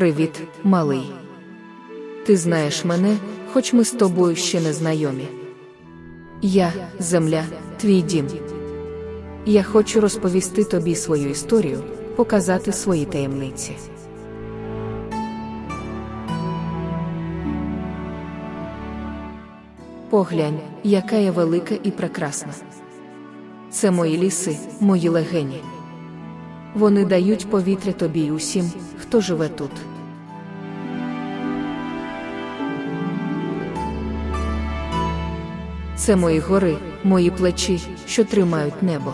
Привіт, малий. Ти знаєш мене, хоч ми з тобою ще не знайомі. Я, земля, твій дім. Я хочу розповісти тобі свою історію, показати свої таємниці. Поглянь, яка я велика і прекрасна. Це мої ліси, мої легені. Вони дають повітря тобі й усім, хто живе тут. Це мої гори, мої плечі, що тримають небо.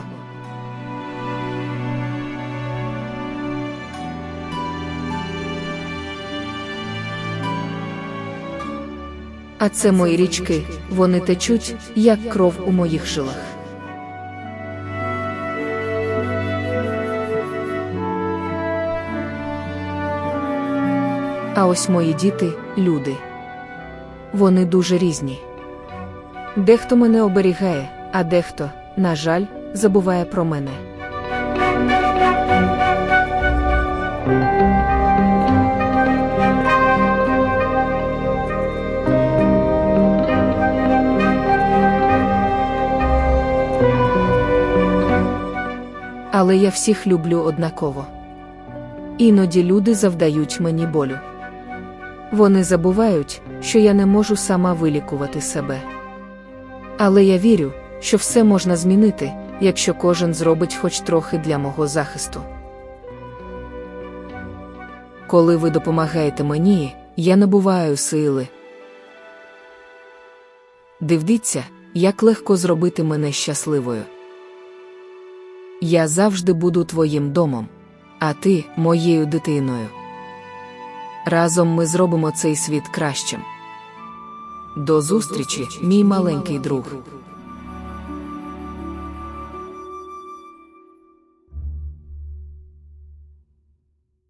А це мої річки, вони течуть, як кров у моїх жилах. А ось мої діти люди. Вони дуже різні. Дехто мене оберігає, а дехто, на жаль, забуває про мене. Але я всіх люблю однаково. Іноді люди завдають мені болю. Вони забувають, що я не можу сама вилікувати себе. Але я вірю, що все можна змінити, якщо кожен зробить хоч трохи для мого захисту. Коли ви допомагаєте мені, я набуваю сили. Дивіться, як легко зробити мене щасливою. Я завжди буду твоїм домом, а ти моєю дитиною. Разом ми зробимо цей світ кращим. До зустрічі, мій маленький друг.